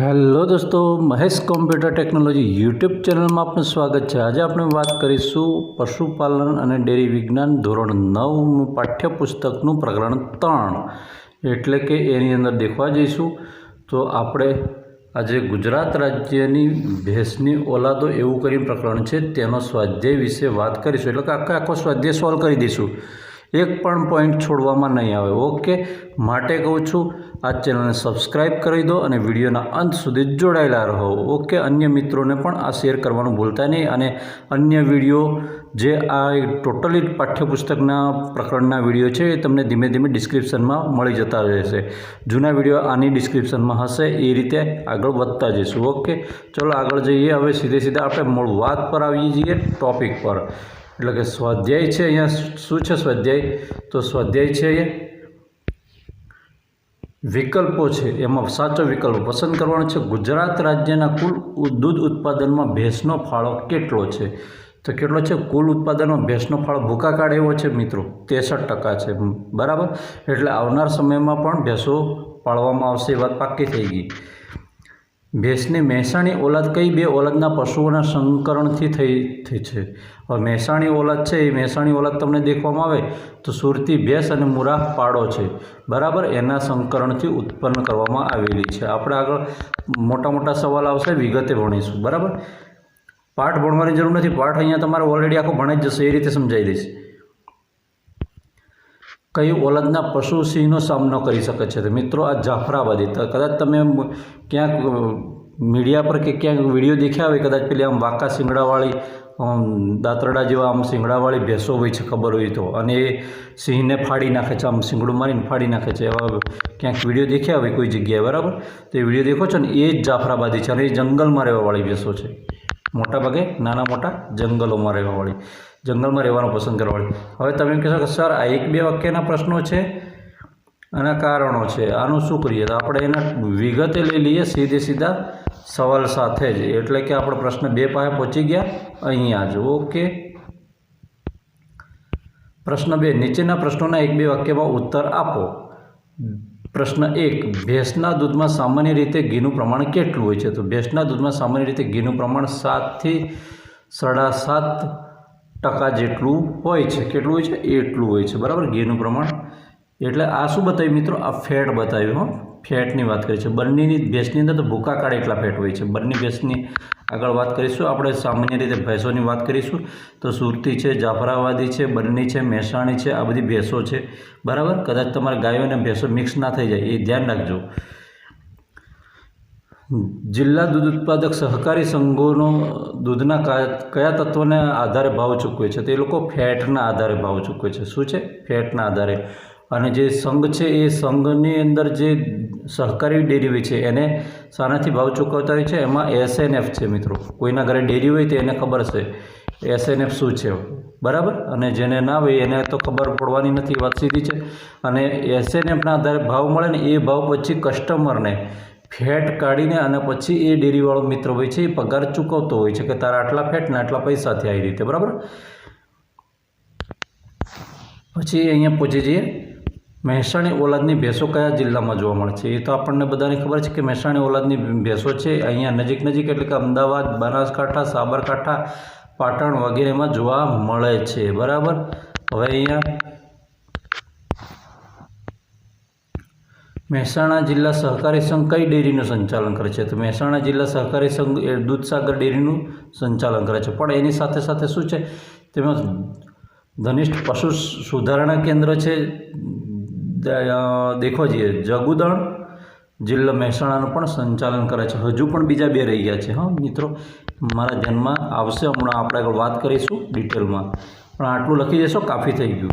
Hello દોસ્તો, Mahesh computer technology YouTube ચેનલમાં આપનું સ્વાગત છે. આજે આપણે વાત કરીશું પશુપાલન અને ડેરી વિજ્ઞાન ધોરણ નવનું પાઠ્યપુસ્તકનું પ્રકરણ ત્રણ. એટલે કે એની અંદર દેખવા જઈશું. તો આપણે આજે ગુજરાત રાજ્યની ભેંસની ઓલાદો એવું કરીને પ્રકરણ છે, તેનો સ્વાધ્યાય વિશે વાત કરીશું. એટલે કે આખો આખો સ્વાધ્યાય સોલ્વ કરી દઈશું. એક પણ પોઈન્ટ છોડવામાં નહીં આવે. ઓકે? માટે કહું છું આ ચેનલને સબસ્ક્રાઈબ કરી દો અને વિડીયોના અંત સુધી જોડાયેલા રહો. ઓકે, અન્ય મિત્રોને પણ આ શેર કરવાનું ભૂલતા નહીં અને અન્ય વીડિયો જે આ ટોટલી પાઠ્યપુસ્તકના પ્રકરણના વીડિયો છે એ તમને ધીમે ધીમે ડિસ્ક્રિપ્શનમાં મળી જતા રહેશે. જૂના વીડિયો આની ડિસ્ક્રિપ્શનમાં હશે, એ રીતે આગળ વધતા જઈશું. ઓકે, ચલો આગળ જઈએ. હવે સીધે સીધા આપણે મૂળ વાત પર આવીએ છીએ, ટોપિક પર. એટલે કે સ્વાધ્યાય છે અહીંયા. શું છે સ્વાધ્યાય? તો સ્વાધ્યાય છે વિકલ્પો છે. એમાં સાચો વિકલ્પ પસંદ કરવાનો છે. ગુજરાત રાજ્યના કુલ દૂધ ઉત્પાદનમાં ભેંસનો ફાળો કેટલો છે? તો કેટલો છે? કુલ ઉત્પાદનમાં ભેંસનો ફાળો ભૂકા કાળ એવો છે મિત્રો. ત્રેસઠ ટકા છે. બરાબર? એટલે આવનાર સમયમાં પણ ભેંસો પાળવામાં આવશે એ વાત પાક્કી થઈ ગઈ. ભેંસની મહેસાણી ઓલાદ કઈ બે ઓલાદના પશુઓના સંકરણથી થઈ છે? હવે મહેસાણી ઓલાદ છે, એ મહેસાણી ઓલાદ તમને દેખવામાં આવે તો સુરતી ભેંસ અને મુરા પાડો છે. બરાબર, એના સંકરણથી ઉત્પન્ન કરવામાં આવેલી છે. આપણે આગળ મોટા મોટા સવાલ આવશે, વિગતે ભણીશું. બરાબર? પાઠ ભણવાની જરૂર નથી. પાઠ અહીંયા તમારે ઓલરેડી આખો ભણાઈ જશે. એ રીતે સમજાવી દઈશ. કઈ ઓલદના પશુ સિંહનો સામનો કરી શકે છે? તો મિત્રો, આ જાફરાબાદી. કદાચ તમે ક્યાંક મીડિયા પર કે ક્યાંક વીડિયો દેખ્યા હોય, કદાચ પેલી આમ વાંકા શિંગડાવાળી દાતરડા જેવા આમ શિંગડાવાળી ભેંસો હોય છે, ખબર હોય તો. અને એ સિંહને ફાડી નાખે છે, આમ સિંગડું મારીને ફાડી નાખે છે. એવા ક્યાંક વીડિયો દેખ્યા હોય કોઈ જગ્યાએ, બરાબર? તો એ વીડિયો દેખો છો ને, એ જ જાફરાબાદી છે અને એ જંગલમાં રહેવાવાળી ભેંસો છે. મોટા ભાગે નાના મોટા જંગલોમાં રહેવાવાળી. જંગલમાં રહેવાનું પસંદ કરવાવાળી હવે તમે એમ કહેશો કે, સર, આ એક બે વાક્યના પ્રશ્નો છે અને કારણો છે. આનું શું કરીએ? તો આપણે એના વિગતે લઈ લઈએ સીધે સીધા સવાલ સાથે જ. એટલે કે આપણો પ્રશ્ન બે પાસે પહોંચી ગયા. અહીંયા જ. ઓકે. પ્રશ્ન બે, નીચેના પ્રશ્નોના એક બે વાક્યમાં ઉત્તર આપો. પ્રશ્ન એક, ભેંસના દૂધમાં સામાન્ય રીતે ઘીનું પ્રમાણ કેટલું હોય છે? તો ભેંસના દૂધમાં સામાન્ય રીતે ઘીનું પ્રમાણ સાતથી સાડા સાત ટકા જેટલું હોય છે, કેટલું હોય છે, એટલું હોય છે, બરાબર? ઘીનું પ્રમાણ. એટલે આ શું બતાવ્યું મિત્રો? આ ફેટ બતાવ્યું, હો. ફેટની વાત કરી છે. બંનેની ભેંસની અંદર તો ભૂકા કાળ એટલા ફેટ હોય છે. બંને ભેંસની આગળ વાત કરીશું. આપણે સામાન્ય રીતે ભેંસોની વાત કરીશું. તો સુરતી છે, જાફરાવાદી છે બન્ની છે, મહેસાણી છે, આ બધી ભેંસો છે. બરાબર? કદાચ તમારે ગાયો અને ભેંસો મિક્સ ના થઈ જાય. એ ધ્યાન રાખજો. જિલ્લા દૂધ ઉત્પાદક સહકારી સંઘોનો દૂધના કયા તત્વોને આધારે ભાવ ચૂકવે છે? તો લોકો ફેટના આધારે ભાવ ચૂકવે છે. શું છે? ફેટના આધારે. અને જે સંઘ છે, એ સંઘની અંદર જે સહકારી ડેરી હોય છે, એને શાનાથી ભાવ ચૂકવતા હોય છે? એમાં એસએનએફ છે મિત્રો. કોઈના ઘરે ડેરી હોય તો એને ખબર છે. એસએનએફ શું છે? બરાબર? અને જેને ના હોય એને તો ખબર પડવાની નથી વાત સીધી છે. અને એસએનએફના આધારે ભાવ મળે ને એ ભાવ પછી કસ્ટમરને ફેટ કાઢીને અને પછી એ ડેરીવાળો મિત્ર હોય છે એ પગાર ચૂકવતો હોય છે કે તારા આટલા ફેટને આટલા પૈસાથી આવી રીતે, બરાબર? પછી અહીંયા પૂછી જઈએ, મહેસાણી ઓલાદની ભેંસો કયા જિલ્લામાં જોવા મળે છે? એ તો આપણને બધાને ખબર છે કે મહેસાણી ઓલાદની ભેંસો છે, અહીંયા નજીક નજીક એટલે કે અમદાવાદ, બનાસકાંઠા, સાબરકાંઠા, પાટણ વગેરેમાં જોવા મળે છે, બરાબર? હવે અહીંયા મહેસાણા જિલ્લા સહકારી સંઘ કઈ ડેરીનું સંચાલન કરે છે? તો મહેસાણા જિલ્લા સહકારી સંઘ એ દૂધસાગર ડેરીનું સંચાલન કરે છે. પણ એની સાથે સાથે શું છે? તેમાં ધનિષ્ઠ પશુ સુધારણા કેન્દ્ર છે. દ- દેખવા જઈએ. જગુદણ જિલ્લા મહેસાણાનું પણ સંચાલન કરે છે. હજુ પણ બીજા બે રહી ગયા છે, હા. મિત્રો, મારા ધ્યાનમાં આવશે. હમણાં આપણે આગળ વાત કરીશું ડિટેલમાં. પણ આટલું લખી દેશો, કાફી થઈ ગયું.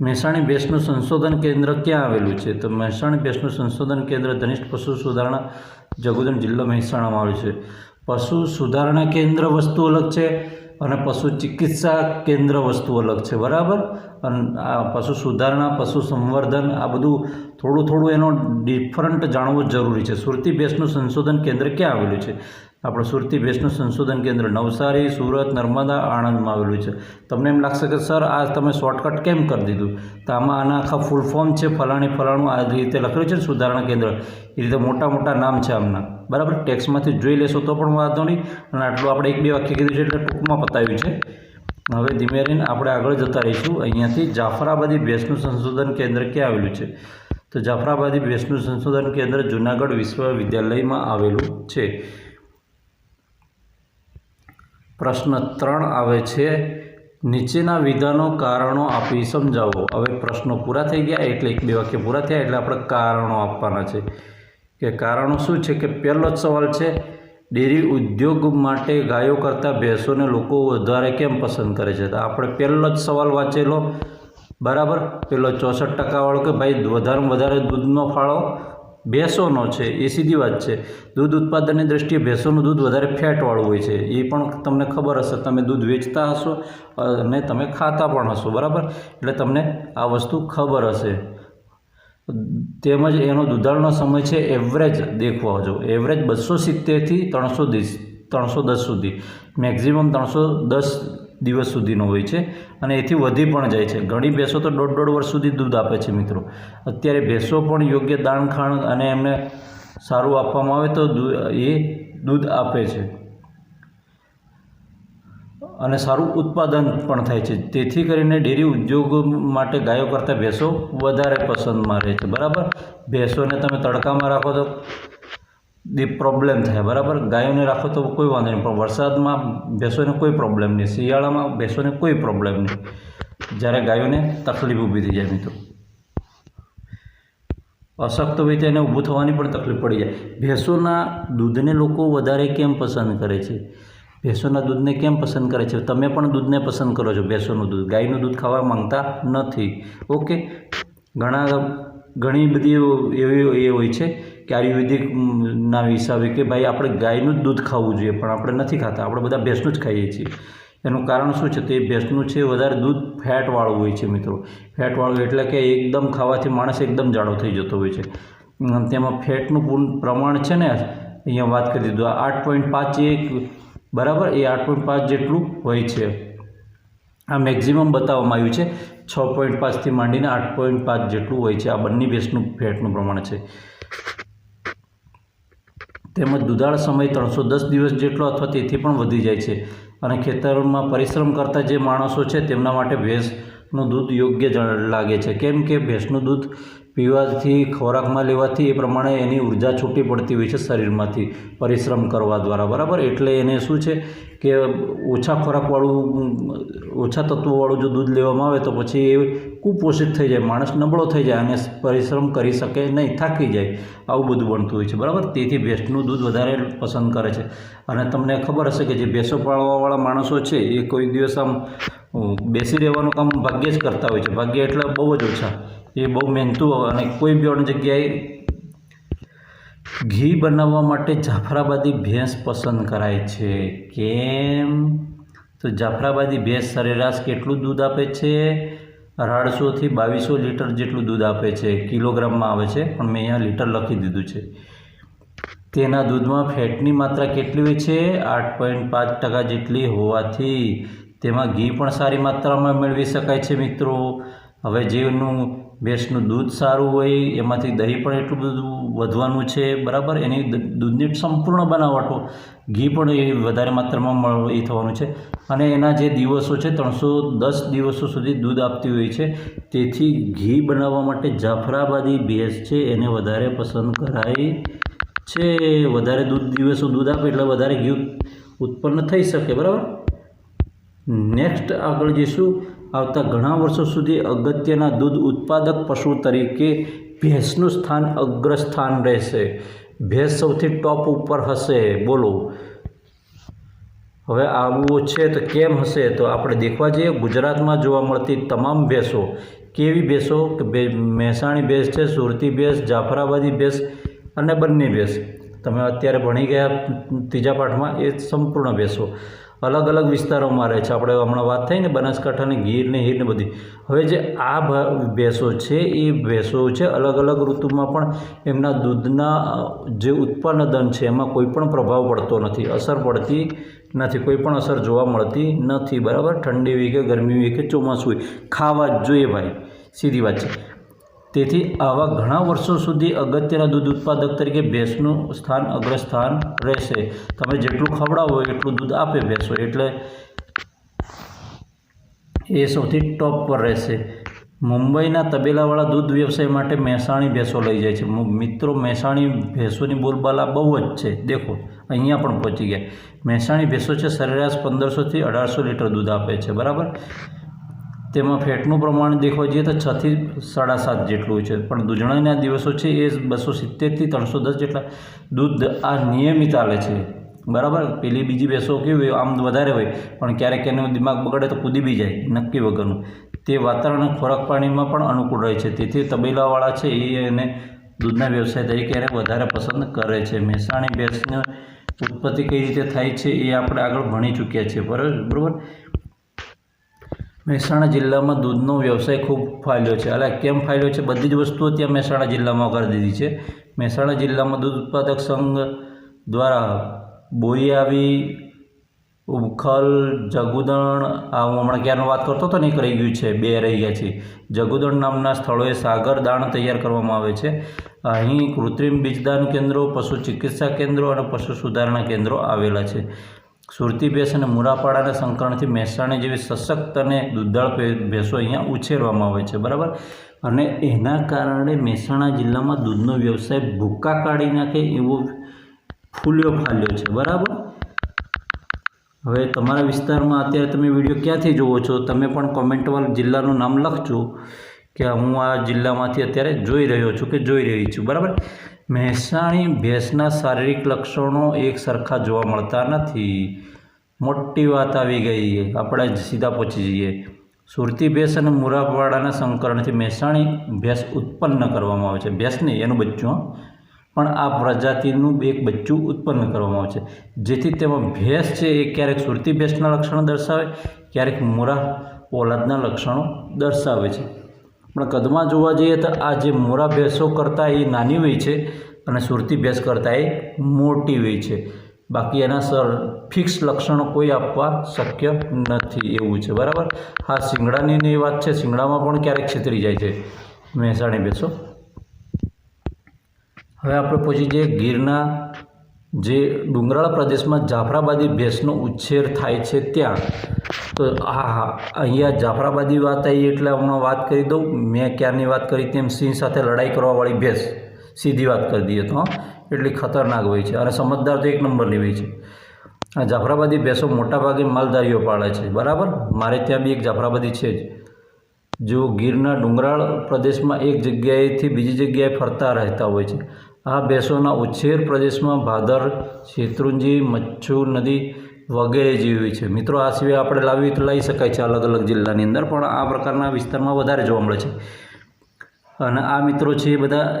મહેસાણી ભેંસનું સંશોધન કેન્દ્ર ક્યાં આવેલું છે? તો મહેસાણી ભેંસનું સંશોધન કેન્દ્ર ધનિષ્ઠ પશુ સુધારણા જગુદન જિલ્લો મહેસાણામાં આવેલું છે. પશુ સુધારણા કેન્દ્ર વસ્તુ અલગ છે. અને પશુ ચિકિત્સા કેન્દ્ર વસ્તુ અલગ છે, બરાબર? અને આ પશુ સુધારણા, પશુ સંવર્ધન, આ બધું થોડું થોડું એનો ડિફરન્ટ જાણવું જરૂરી છે. સુરતી ભેંસનું સંશોધન કેન્દ્ર ક્યાં આવેલું છે? આપણે સુરતી ભેંસનું સંશોધન કેન્દ્ર નવસારી, સુરત, નર્મદા, આણંદમાં આવેલું છે. તમને એમ લાગશે કે, સર, આ તમે શોર્ટકટ કેમ કરી દીધું? તો આમાં આના આખા ફૂલ ફોર્મ છે, ફલાણી ફલાણું આ રીતે લખેલું છે સુધારણા કેન્દ્ર. એ રીતે મોટા મોટા નામ છે આમના. બરાબર? ટેક્સમાંથી જોઈ લેશો તો પણ વાંધો નહીં. અને આટલું આપણે એક બે વાક્ય કીધું છે એટલે ટૂંકમાં પતાવ્યું છે. હવે ધીમે રહીને આપણે આગળ જતા રહીશું. અહીંયાથી જાફરાબાદી ભેંસનું સંશોધન કેન્દ્ર ક્યાં આવેલું છે? તો જાફરાબાદી ભેંસનું સંશોધન કેન્દ્ર જુનાગઢ વિશ્વવિદ્યાલયમાં આવેલું છે. પ્રશ્ન ત્રણ આવે છે. નીચેના વિધાનો કારણો આપી સમજાવો. હવે પ્રશ્નો પૂરા થઈ ગયા. એટલે એક બે વાક્ય પૂરા થયા. એટલે આપણે કારણો આપવાના છે. કે કારણો શું છે કે પહેલો જ સવાલ છે, ડેરી ઉદ્યોગ માટે ગાયો કરતાં ભેંસોને લોકો વધારે કેમ પસંદ કરે છે? તો આપણે પહેલો જ સવાલ વાંચેલો. બરાબર? પેલો ચોસઠ ટકાવાળો કે ભાઈ વધારેમાં વધારે દૂધનો ફાળો ભેંસોનો છે, એ સીધી વાત છે. દૂધ ઉત્પાદનની દ્રષ્ટિએ ભેંસોનું દૂધ વધારે ફેટવાળું હોય છે. એ પણ તમને ખબર હશે, તમે દૂધ વેચતા હશો અને તમે ખાતા પણ હશો. બરાબર? એટલે તમને આ વસ્તુ ખબર હશે. તેમજ એનો દુધાળનો સમય છે એવરેજ દેખવા જો. એવરેજ બસો સિત્તેરથી ત્રણસો દીસ ત્રણસો દસ સુધી. મેક્ઝિમમ ત્રણસો દસ દિવસ સુધીનો હોય છે અને એથી વધી પણ જાય છે. ઘણી ભેંસો તો દોઢ દોઢ વર્ષ સુધી દૂધ આપે છે મિત્રો. અત્યારે ભેંસો પણ યોગ્ય દાણ ખાણ અને એમને સારું આપવામાં આવે તો એ દૂધ આપે છે. અને સારું ઉત્પાદન પણ થાય છે. તેથી કરીને ડેરી ઉદ્યોગ માટે ગાયો કરતાં ભેંસો વધારે પસંદમાં રહે છે. બરાબર? ભેંસોને તમે તડકામાં રાખો તો દી પ્રોબ્લેમ થાય. બરાબર? ગાયોને રાખો તો કોઈ વાંધો નહીં. પણ વરસાદમાં ભેંસોને કોઈ પ્રોબ્લેમ નહીં. શિયાળામાં ભેંસોને કોઈ પ્રોબ્લેમ નહીં. જ્યારે ગાયોને તકલીફ ઊભી થઈ જાય મિત્રો. અશક્ત હોય તો એને ઊભું થવાની પણ તકલીફ પડી જાય. ભેંસોના દૂધને લોકો વધારે કેમ પસંદ કરે છે? ભેંસોના દૂધને કેમ પસંદ કરે છે? તમે પણ દૂધને પસંદ કરો છો ભેંસોનું દૂધ. ગાયનું દૂધ ખાવા માંગતા નથી. ઓકે ઘણા ઘણી બધી એવી એ હોય છે કે આયુર્વેદિક ના હિસાબે કે ભાઈ આપણે ગાયનું જ દૂધ ખાવું જોઈએ, પણ આપણે નથી ખાતા. આપણે બધા ભેંસનું જ ખાઈએ છીએ. એનું કારણ શું છે? તે ભેંસનું છે વધારે દૂધ ફેટવાળું હોય છે મિત્રો. ફેટવાળું એટલે કે એકદમ ખાવાથી માણસ એકદમ જાડો થઈ જતો હોય છે. તેમાં ફેટનું પ્રમાણ છે ને? અહીંયા વાત કરી દીધું. આઠ પોઈન્ટ પાંચ એક બરાબર? એ આઠ પોઈન્ટ પાંચ જેટલું હોય છે. આ મેક્ઝિમમ બતાવવામાં આવ્યું છે. છ પોઈન્ટ પાંચથી માંડીને આઠ પોઈન્ટ પાંચ જેટલું હોય છે. આ બંને બેસનું ફેટનું પ્રમાણ છે. તેમજ દુધાળ સમય ત્રણસો દસ દિવસ જેટલો અથવા તેથી પણ વધી જાય છે. અને ખેતરમાં પરિશ્રમ કરતા જે માણસો છે, તેમના માટે ભેંસનું દૂધ યોગ્ય લાગે છે. કેમ કે ભેંસનું દૂધ પીવાથી, ખોરાકમાં લેવાથી એ પ્રમાણે એની ઊર્જા છૂટી પડતી હોય છે શરીરમાંથી પરિશ્રમ કરવા દ્વારા. બરાબર? એટલે એને શું છે કે ઓછા ખોરાકવાળું, ઓછા તત્વોવાળું જો દૂધ લેવામાં આવે તો પછી એ કુપોષિત થઈ જાય, માણસ નબળો થઈ જાય અને પરિશ્રમ કરી શકે નહીં, થાકી જાય, આવું બધું બનતું હોય છે, બરાબર? તેથી ભેંસનું દૂધ વધારે પસંદ કરે છે. અને તમને ખબર હશે કે જે ભેંસો પાળવાવાળા માણસો છે, એ કોઈ દિવસ આમ બેસી રહેવાનું કામ ભાગ્યે જ કરતા હોય છે. ભાગ્ય એટલે બહુ જ ઓછા. એ બહુ મહેનતું અને કોઈ બી પણ જગ્યાએ ઘી બનાવવા માટે જાફરાબાદી ભેંસ પસંદ કરાય છે. કેમ? તો જાફરાબાદી ભેંસ સરેરાશ કેટલું દૂધ આપે છે? અઢારસોથી બાવીસો લીટર જેટલું દૂધ આપે છે, કિલોગ્રામમાં આવે છે, પણ મેં અહીંયા લીટર લખી દીધું છે. તેના દૂધમાં ફેટની માત્રા કેટલી હોય છે? આઠ પોઈન્ટ પાંચ ટકા જેટલી હોવાથી તેમાં ઘી પણ સારી માત્રામાં મેળવી શકાય છે મિત્રો. હવે જેનું ભેંસનું દૂધ સારું હોય, એમાંથી દહીં પણ એટલું બધું વધવાનું છે, બરાબર? એની દૂધની સંપૂર્ણ બનાવટો, ઘી પણ એ વધારે માત્રામાં એ થવાનું છે. અને એના જે દિવસો છે, ત્રણસો દસ દિવસો સુધી દૂધ આપતી હોય છે. તેથી ઘી બનાવવા માટે જાફરાબાદી ભેંસ છે, એને વધારે પસંદ કરાય છે. વધારે દૂધ, દિવસો દૂધ આપે એટલે વધારે ઘી ઉત્પન્ન થઈ શકે, બરાબર? નેક્સ્ટ આગળ જઈશું. આવતા ઘણા વર્ષો સુધી અગત્યના દૂધ ઉત્પાદક પશુ તરીકે ભેંસનું સ્થાન અગ્રસ્થાન રહેશે. ભેંસ સૌથી ટોપ ઉપર હશે. બોલો. હવે આવું છે તો કેમ હશે? તો આપણે દેખવા જઈએ, ગુજરાતમાં જોવા મળતી તમામ ભેંસો. કેવી ભેંસો? કે મહેસાણી ભેંસ છે, સુરતી ભેંસ, જાફરાબાદી ભેંસ અને બંને ભેંસ. તમે અત્યારે ભણી ગયા ત્રીજા પાઠમાં, એ સંપૂર્ણ ભેંસો. અલગ અલગ વિસ્તારોમાં રહે છે. આપણે હમણાં વાત થઈ ને બનાસકાંઠાની ગીર ને હીર બધી. હવે જે આ ભેંસો છે, એ ભેંસો છે અલગ અલગ ઋતુમાં પણ એમના દૂધના જે ઉત્પાદન છે એમાં કોઈ પણ પ્રભાવ પડતો નથી, અસર પડતી નથી, કોઈ પણ અસર જોવા મળતી નથી. બરાબર? ઠંડી હોય કે ગરમી હોય કે ચોમાસું હોય. ખાવા જ જોઈએ ભાઈ. સીધી વાત છે. તેથી આવા ઘણા વર્ષો સુધી અગત્યના દૂધ ઉત્પાદક તરીકે ભેંસનું સ્થાન અગ્રસ્થાન રહેશે. તમે જેટલું ખવડાવો એટલું દૂધ આપે ભેંસો એટલે એ સૌથી ટોપ પર રહેશે. મુંબઈના તબેલાવાળા દૂધ વ્યવસાય માટે મહેસાણી ભેંસો લઈ જાય છે. મિત્રો, મહેસાણી ભેંસોની બોલબાલા બહુ જ છે. દેખો, અહીંયા પણ પહોંચી ગયા. મહેસાણી ભેંસો છે સરેરાશ પંદરસોથી અઢારસો લીટર દૂધ આપે છે. બરાબર? તેમાં ફેટનું પ્રમાણ દેખવા જઈએ તો છથી સાડા સાત જેટલું છે. પણ દૂધણાના દિવસો છે એ બસો સિત્તેરથી ત્રણસો દસ જેટલા દૂધ આ નિયમિત આલે છે. બરાબર? પેલી બીજી ભેંસો કેવી હોય? આમ વધારે હોય. પણ ક્યારેક એનું દિમાગ બગડે તો કૂદી બી જાય નક્કી વગરનું. તે વાતાવરણ ખોરાક પાણીમાં પણ અનુકૂળ રહે છે. તેથી તબેલાવાળા છે એ એને દૂધના વ્યવસાય તરીકે એને વધારે પસંદ કરે છે. મહેસાણી ભેંસની ઉત્પત્તિ કઈ રીતે થાય છે એ આપણે આગળ ભણી ચૂક્યા છીએ. બરાબર? બરાબર? મહેસાણા જિલ્લામાં દૂધનો વ્યવસાય ખૂબ ફાયલો છે. અલા, કેમ ફાયલો છે? બધી જ વસ્તુઓ ત્યાં મહેસાણા જિલ્લામાં કરી દીધી છે. મહેસાણા જિલ્લામાં દૂધ ઉત્પાદક સંઘ દ્વારા બોરિયાવી ઉખલ, જગુદણ, આ હું હમણાં ક્યારનો વાત કરતો હતો ને એક રહી ગયું છે, બે રહી ગયા છે. જગુદણ નામના સ્થળોએ સાગર દાણ તૈયાર કરવામાં આવે છે. અહીં કૃત્રિમ બીજદાન કેન્દ્રો, પશુ ચિકિત્સા કેન્દ્રો અને પશુ સુધારણા કેન્દ્રો આવેલા છે. સુરતી ભેંસ અને મુરાપાડાના સંકરણથી મહેસાણી જેવી સશક્ત અને દૂધાળ ભેંસો અહીંયા ઉછેરવામાં આવે છે, બરાબર? અને એના કારણે મહેસાણા જિલ્લામાં દૂધનો વ્યવસાય ભૂક્કા કાઢી નાખે એવો ફૂલ્યો ફાલ્યો છે, બરાબર? હવે તમારા વિસ્તારમાં અત્યારે તમે વીડિયો ક્યાંથી જુઓ છો? તમે પણ કોમેન્ટવાળા જિલ્લાનું નામ લખજો, કે હું આ જિલ્લામાંથી અત્યારે જોઈ રહ્યો છું કે જોઈ રહી છું, બરાબર? મહેસાણી ભેંસના શારીરિક લક્ષણો એક સરખા જોવા મળતા નથી. મોટી વાત આવી ગઈ. આપણે સીધા પહોંચી જઈએ. સુરતી ભેંસ અને મુરાવાડાના સંકરણથી મહેસાણી ભેંસ ઉત્પન્ન કરવામાં આવે છે. ભેંસ નહીં, એનું બચ્ચું પણ આ પ્રજાતિનું એક બચ્ચું ઉત્પન્ન કરવામાં આવે છે. જેથી તેમાં ભેંસ છે એ ક્યારેક સુરતી ભેંસના લક્ષણો દર્શાવે, ક્યારેક મોરા ઓલાદના લક્ષણો દર્શાવે છે. પણ કદમાં જોવા જઈએ તો આ જે મોરા ભેંસો કરતાં એ નાની હોય છે અને સુરતી ભેંસ કરતાં એ મોટી હોય છે. બાકી એના સર, ફિક્સ લક્ષણો કોઈ આપવા શક્ય નથી એવું છે, બરાબર? હા, શિંગડાની વાત છે, શિંગડામાં પણ ક્યારેક છેતરી જાય છે મહેસાણી ભેંસો. હવે આપણે પહોંચી જઈએ ગીરના જે ડુંગરાળ પ્રદેશમાં જાફરાબાદી ભેંસનો ઉછેર થાય છે ત્યાં. તો હા હા અહીંયા જાફરાબાદી વાત આવી એટલે હમણાં વાત કરી દઉં. મેં ક્યારની વાત કરી તેમ સિંહ સાથે લડાઈ કરવાવાળી ભેંસ. સીધી વાત કરી દઈએ તો, હં. એટલી ખતરનાક હોય છે. અને સમજદાર તો એક નંબરની હોય છે. આ જાફરાબાદી ભેંસો મોટાભાગે માલધારીઓ પાળે છે. બરાબર? મારે ત્યાં બી એક જાફરાબાદી છે જ. જો ગીરના ડુંગરાળ પ્રદેશમાં એક જગ્યાએથી બીજી જગ્યાએ ફરતા રહેતા હોય છે. આ ભેંસોના ઉછેર પ્રદેશમાં ભાદર, શેત્રુંજી, મચ્છુ નદી વગેરે જેવી છે. મિત્રો, આ સિવાય આપણે લાવી તો લઈ શકાય છે અલગ અલગ જિલ્લાની અંદર, પણ આ પ્રકારના વિસ્તારમાં વધારે જોવા મળે છે. અને આ મિત્રો છે એ બધા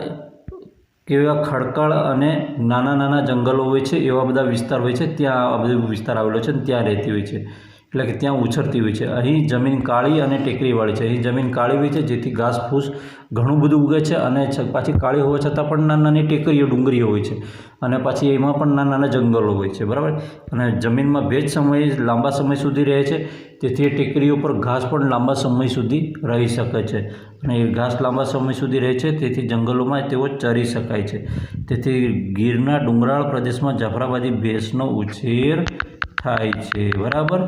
કેવા ખડકાળ અને નાના નાના જંગલો હોય છે, એવા બધા વિસ્તાર હોય છે. ત્યાં આ બધો વિસ્તાર આવેલો છે ત્યાં રહેતી હોય છે. એટલે કે ત્યાં ઉછરતી હોય છે. અહીં જમીન કાળી અને ટેકરીવાળી છે. અહીં જમીન કાળી હોય છે, જેથી ઘાસ ફૂસ ઘણું બધું ઉગે છે અને પાછી કાળી હોવા છતાં પણ નાની નાની ટેકરીઓ ડુંગરીઓ હોય છે અને પાછી એમાં પણ નાના નાના જંગલો હોય છે. બરાબર? અને જમીનમાં ભેજ સમય લાંબા સમય સુધી રહે છે. તેથી એ ટેકરીઓ પર ઘાસ પણ લાંબા સમય સુધી રહી શકે છે. અને એ ઘાસ લાંબા સમય સુધી રહે છે, તેથી જંગલોમાં તેઓ ચરી શકાય છે. તેથી ગીરના ડુંગરાળ પ્રદેશમાં જાફરાબાદી ભેંસનો ઉછેર થાય છે. બરાબર?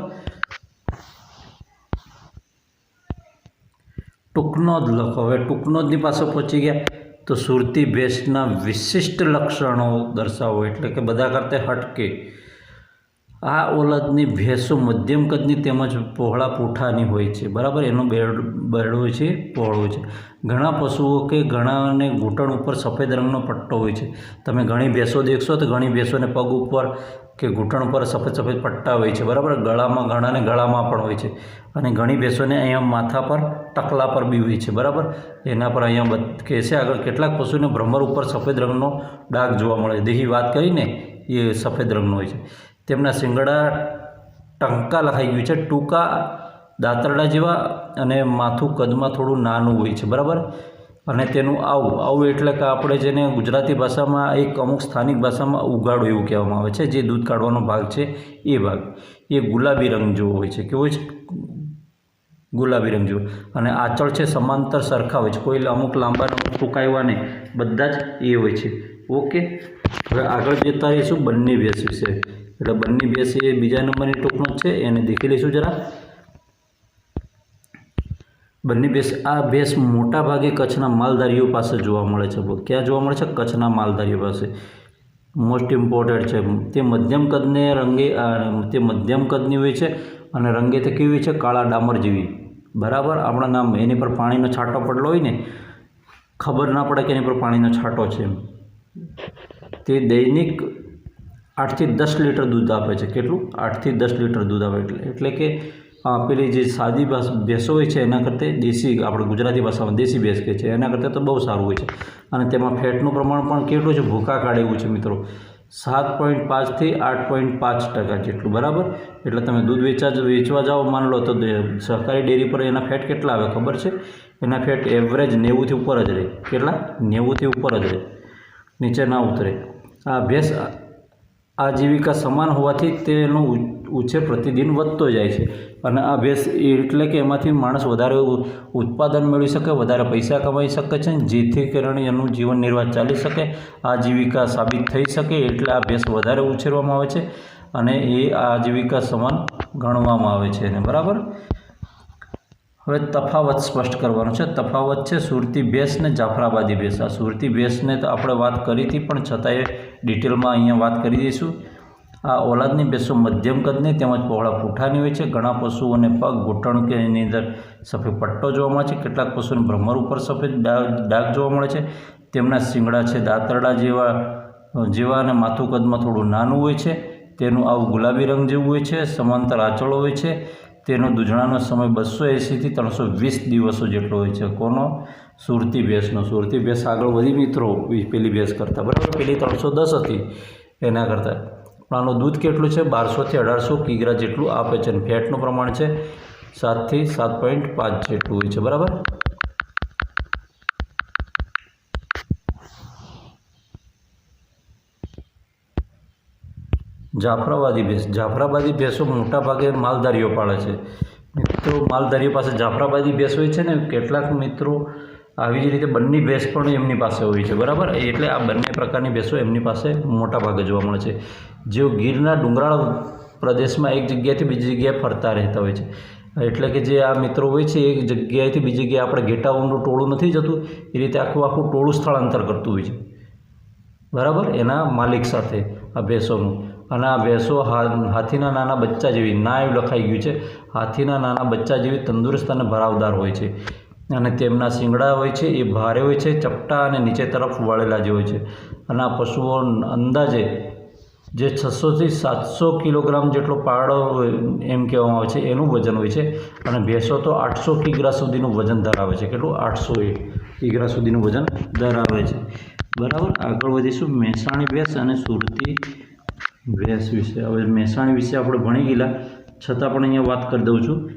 ટૂંકનોદ લખો. હવે ટૂંકનોદની પાસે પહોંચી ગયા. તો સુરતી ભેંસના વિશિષ્ટ લક્ષણો દર્શાવો. એટલે કે બધા કરતાં હટકે. આ ઓલદની ભેંસો મધ્યમ કદની તેમજ પહોળા પૂંઠાની હોય છે. બરાબર? એનો બેડ બેડો છે પહોળો છે. ઘણા પશુઓ કે ઘણાને ઘૂંટણ ઉપર સફેદ રંગનો પટ્ટો હોય છે. તમે ઘણી ભેંસો દેખશો તો ઘણી ભેંસોને પગ ઉપર કે ઘૂંટણ પર સફેદ સફેદ પટ્ટા હોય છે, બરાબર? ગળામાં ઘણાને ગળામાં પણ હોય છે. અને ઘણી ભેંસોને અહીંયા માથા પર ટકલા પર બી હોય છે, બરાબર? એના પર અહીંયા બધ, કે છે આગળ કેટલાક પશુને ભ્રમર ઉપર સફેદ રંગનો ડાઘ જોવા મળે દેહી વાત કરીને એ સફેદ રંગનો હોય છે. તેમના શિંગડા ટંકા લખાઈ ગયું છે, ટૂંકા દાંતરડા જેવા અને માથું કદમાં થોડું નાનું હોય છે, બરાબર? અને તેનું આવું આવું એટલે કે આપણે જેને ગુજરાતી ભાષામાં એક અમુક સ્થાનિક ભાષામાં ઉગાડો એવું કહેવામાં આવે છે, જે દૂધ કાઢવાનો ભાગ છે, એ ભાગ. એ ગુલાબી રંગ જેવો હોય છે, કેવો છે? ગુલાબી રંગ જેવો. અને આંચળ છે, સમાંતર સરખા હોય છે, કોઈ અમુક લાંબા ટૂંકા એવા નહીં, બધા જ એ હોય છે. ઓકે, હવે આગળ જતા રહીશું, બંને ભેંસ વિશે. એટલે બંને ભેંસ એ બીજા નંબરની ટૂંકનો છે, એને દેખી લઈશું જરા. બંને ભેંસ આ ભેંસ મોટાભાગે કચ્છના માલધારીઓ પાસે જોવા મળે છે. ક્યાં જોવા મળે છે? કચ્છના માલધારીઓ પાસે. મોસ્ટ ઇમ્પોર્ટન્ટ છે. તે મધ્યમ કદને રંગે તે મધ્યમ કદની હોય છે અને રંગે તે કેવી છે? કાળા ડામર જેવી. બરાબર? આપણા નામ એની પર પાણીનો છાંટો પડેલો હોય ને, ખબર ના પડે કે એની પર પાણીનો છાંટો છે તે દૈનિક આઠથી દસ લીટર દૂધ આપે છે. કેટલું? આઠથી દસ લીટર દૂધ આપે. એટલે એટલે કે પેલી જે સાદી ભેંસો હોય છે, એના કરતાં દેશી, આપણે ગુજરાતી ભાષામાં દેશી ભેંસ કહે છે, એના કરતાં તો બહુ સારું હોય છે. અને તેમાં ફેટનું પ્રમાણ પણ કેટલું છે? ભૂકા કાઢે એવું છે મિત્રો. સાત પોઈન્ટ પાંચથી આઠ પોઈન્ટ પાંચ ટકા જેટલું, બરાબર? એટલે તમે દૂધ વેચા વેચવા જાઓ, માન લો તો સહકારી ડેરી પર એના ફેટ કેટલા આવે ખબર છે? એના ફેટ એવરેજ નેવુંથી ઉપર જ રહે. કેટલા? નેવુંથી ઉપર જ રહે. નીચે ના ઉતરે. આ ભેંસ આજીવિકા સમાન હોવાથી તેનો ઉછેર પ્રતિદિન વધતો જાય છે. અને આ ભેંસ એટલે કે એમાંથી માણસ વધારે ઉત્પાદન મેળવી શકે, વધારે પૈસા કમાઈ શકે છે, જેથી કરીને એનું જીવન નિર્વાહ ચાલી શકે, આજીવિકા સાબિત થઈ શકે એટલે આ ભેંસ વધારે ઉછેરવામાં આવે છે અને એ આજીવિકા સમાન ગણવામાં આવે છે એને. બરાબર? હવે તફાવત સ્પષ્ટ કરવાનો છે. તફાવત છે સુરતી ભેંસ ને જાફરાબાદી ભેંસ આ સુરતી ભેંસને તો આપણે વાત કરી હતી, પણ છતાંય ડિટેલમાં અહીંયા વાત કરી દઈશું. આ ઓલાદની ભેંસો મધ્યમ કદની તેમજ પહોળા પૂંઠાની હોય છે. ઘણા પશુઓને પગ ઘૂંટણ કે એની અંદર સફેદ પટ્ટો જોવા મળે છે. કેટલાક પશુઓને ભ્રમર ઉપર સફેદ ડાઘ જોવા મળે છે. તેમના શિંગડા છે દાંતરડા જેવા જેવા અને માથું કદમાં થોડું નાનું હોય છે. તેનું આવું ગુલાબી રંગ જેવું હોય છે. સમાંતર આંચળો હોય છે. તેનો દૂધણાનો સમય બસો એંસીથી ત્રણસો વીસ દિવસો જેટલો હોય છે. કોનો? સુરતી ભેંસનો. સુરતી ભેંસ આગળ વધી મિત્રો પેલી ભેંસ કરતાં. બરાબર? પેલી ત્રણસો દસ હતી એના કરતાં. પણ આનું દૂધ કેટલું છે? બારસોથી અઢારસો કિગ્રા જેટલું આપે છે અને ફેટનું પ્રમાણ છે સાતથી સાત પોઈન્ટ પાંચ જેટલું હોય છે. બરાબર? જાફરાબાદી ભેંસ, જાફરાબાદી ભેંસો મોટા ભાગે માલધારીઓ પાળે છે. મિત્રો, માલધારીઓ પાસે જાફરાબાદી ભેંસ હોય છે ને, કેટલાક મિત્રો આવી જ રીતે બંને ભેંસ પણ એમની પાસે હોય છે, બરાબર? એટલે આ બંને પ્રકારની ભેંસો એમની પાસે મોટા ભાગે જોવા મળે છે. જેઓ ગીરના ડુંગરાળ પ્રદેશમાં એક જગ્યાએથી બીજી જગ્યાએ ફરતા રહેતા હોય છે. એટલે કે જે આ મિત્રો હોય છે, એક જગ્યાએથી બીજી જગ્યાએ આપણે ઘેટાઓનું ટોળું નથી જતું, એ રીતે આખું આખું ટોળું સ્થળાંતર કરતું હોય છે. બરાબર? એના માલિક સાથે આ ભેંસોનું. અને આ ભેંસો હાથીના નાના બચ્ચા જેવી, ના એવું લખાઈ ગયું છે. હાથીના નાના બચ્ચા જેવી તંદુરસ્ત અને ભરાવદાર હોય છે. અને તેમના શિંગડા હોય છે, એ ભારે હોય છે, ચપટા અને નીચે તરફ વળેલા જે હોય છે. અને આ પશુઓ અંદાજે જે છસોથી સાતસો કિલોગ્રામ જેટલો પાડો એમ કહેવામાં આવે છે, એનું વજન હોય છે. અને ભેંસો તો આઠસો કિગ્રા સુધીનું વજન ધરાવે છે. કેટલું? આઠસો કિગ્રા સુધીનું વજન ધરાવે છે. બરાબર? આગળ વધીશું. મહેસાણી ભેંસ અને સુરતી ભેંસ વિશે. હવે મહેસાણી વિશે આપણે ભણી ગયેલા. છતાં પણ અહીંયા વાત કરી દઉં છું.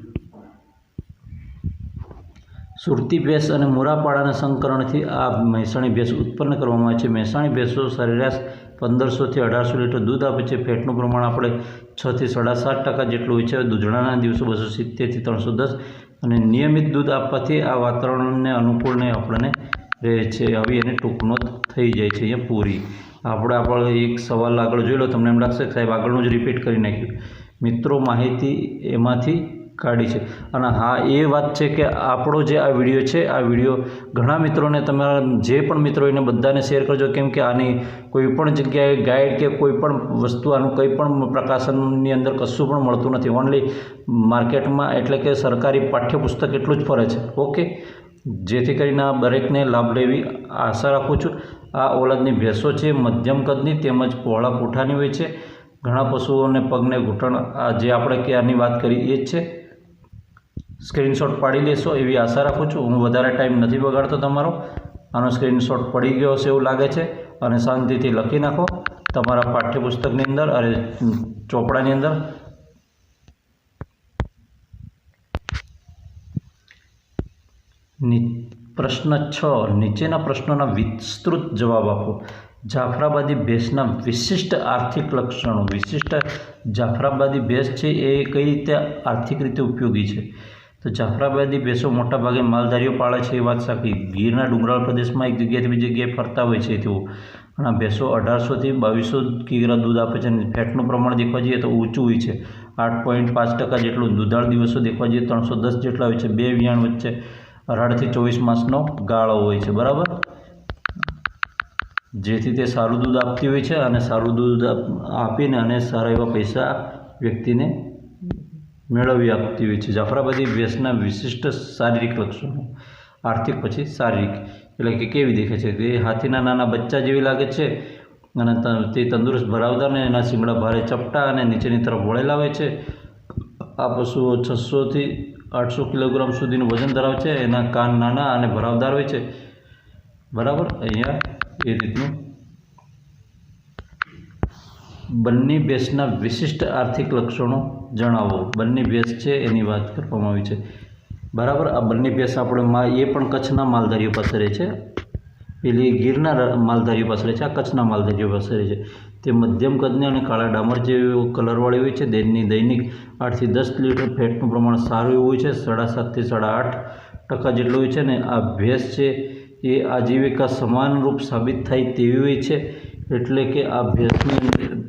સુરતી ભેંસ અને મોરાપાડાના સંકરણથી આ મહેસાણી ભેંસ ઉત્પન્ન કરવામાં આવે છે. મહેસાણી ભેંસો સરેરાશ પંદરસોથી અઢારસો લીટર દૂધ આપે છે. ફેટનું પ્રમાણ આપણે છથી સાડા સાત ટકા જેટલું હોય છે. દૂધણાના દિવસો બસો સિત્તેરથી ત્રણસો દસ. અને નિયમિત દૂધ આપવાથી આ વાતાવરણને અનુકૂળને આપણને રહે છે. આવી એને ટૂંકનો થઈ જાય છે અહીંયા પૂરી. આપણે આપણે એક સવાલ આગળ જોઈ લો, તમને એમ લાગશે કે સાહેબ આગળનું જ રિપીટ કરી નાખ્યું. મિત્રો, માહિતી એમાંથી કાઢી છે. અને હા, એ વાત છે કે આપણો જે આ વીડિયો છે, આ વીડિયો ઘણા મિત્રોને તમારા જે પણ મિત્રો એને બધાને શેર કરજો, કેમ કે આની કોઈ પણ જગ્યાએ ગાઈડ કે કોઈ પણ વસ્તુ, આનું કંઈ પણ પ્રકાશનની અંદર કશું પણ મળતું નથી. ઓનલી માર્કેટમાં એટલે કે સરકારી પાઠ્યપુસ્તક એટલું જ ફરે છે. ઓકે જેથી કરીને આ દરેકને લાભ લેવી આશા રાખું છું. આ ઓલદની ભેંસો છે, મધ્યમ કદની તેમજ પહોળા પોઠાની હોય છે. ઘણા પશુઓને પગને ઘૂંટણ જે આપણે ક્યારની વાત કરી એ જ છે. સ્ક્રીનશોટ પાડી લેશો એવી આશા રાખું છું. હું વધારે ટાઈમ નથી બગાડતો તમારો. આનો સ્ક્રીનશોટ પડી ગયો હશે એવું લાગે છે. અને શાંતિથી લખી નાખો. તમારા પાઠ્યપુસ્તકની અંદર અને ચોપડાની અંદર. ની પ્રશ્ન છ, નીચેના પ્રશ્નોના વિસ્તૃત જવાબ આપો. જાફરાબાદી ભેંસના વિશિષ્ટ આર્થિક લક્ષણો. વિશિષ્ટ જાફરાબાદી ભેંસ છે એ કઈ રીતે આર્થિક રીતે ઉપયોગી છે? તો જાફરાબાદી ભેંસો મોટાભાગે માલધારીઓ પાળે છે, એ વાત સાચી. ગીરના ડુંગરાળ પ્રદેશમાં એક જગ્યાએથી બીજી જગ્યાએ ફરતા હોય છે તેઓ. અને ભેંસો અઢારસોથી બાવીસો કિગ્રા દૂધ આપે છે અને ફેટનું પ્રમાણ દેખવા જઈએ તો ઊંચું હોય છે. આઠ પોઈન્ટ પાંચ ટકા જેટલું દુધાળ દિવસો દેખવા જઈએ ત્રણસો દસ જેટલા હોય છે. બે વિયાણ વચ્ચે અઢારથી ચોવીસ માસનો ગાળો હોય છે, બરાબર? જેથી તે સારું દૂધ આપતી હોય છે અને સારું દૂધ આપીને અને સારા એવા પૈસા વ્યક્તિને મેળવી આપતી હોય છે. જાફરાબાદી ભેંસના વિશિષ્ટ શારીરિક લક્ષણો, આર્થિક પછી શારીરિક, એટલે કે કેવી દેખે છે? તે હાથીના નાના બચ્ચા જેવી લાગે છે અને તે તંદુરસ્ત ભરાવદાર અને એના શિંગડા ભારે ચપટા અને નીચેની તરફ વળેલા હોય છે. આ પશુઓ છસોથી આઠસો કિલોગ્રામ સુધીનું વજન ધરાવે છે એના કાન નાના અને ભરાવદાર હોય છે. બરાબર? અહીંયા એ રીતનું. બંને ભેંસના વિશિષ્ટ આર્થિક લક્ષણો જણાવો. બંને ભેંસ છે, એની વાત કરવામાં આવી છે. બરાબર? આ બંને ભેંસ આપણે એ પણ કચ્છના માલધારીઓ પાસે રહે છે. પેલી ગીરના માલધારીઓ પાસે રહે છે, આ કચ્છના માલધારીઓ પાસે રહે છે. તે મધ્યમ કદની અને કાળા ડામર જેવી કલરવાળી હોય છે દૈનિક દૈનિક આઠથી દસ લીટર ફેટનું પ્રમાણ સારું એવું હોય છે, સાડા સાતથી સાડા આઠ ટકા જેટલું હોય છે ને આ ભેંસ છે, એ આજીવિકા સમાનરૂપ સાબિત થાય તેવી હોય છે, એટલે કે આ ભેંસને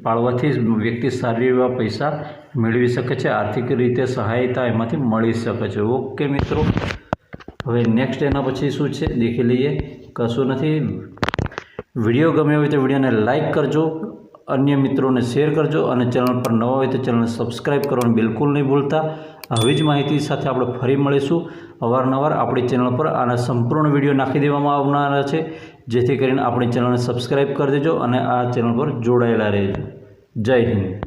પાળવાથી વ્યક્તિ સારી એવા પૈસા મેળવી શકે છે, આર્થિક રીતે સહાયતા એમાંથી મળી શકે છે. ઓકે મિત્રો, હવે નેક્સ્ટ એના પછી શું છે, દેખી લઈએ. કશું નથી. વીડિયો ગમ્યો હોય તો વિડીયોને લાઇક કરજો, અન્ય મિત્રોને શેર કરજો અને ચેનલ પર નવા હોય તો ચેનલને સબસ્ક્રાઈબ કરવાનું બિલકુલ નહીં ભૂલતા. આવી જ માહિતી સાથે આપણે ફરી મળીશું. અવારનવાર આપણી ચેનલ પર આના સંપૂર્ણ વીડિયો નાખી દેવામાં આવનારા છે. જેથી કરીને આપણી ચેનલને સબસ્ક્રાઈબ કરી દેજો અને આ ચેનલ પર જોડાયેલા રહેજો. જય હિન્દ.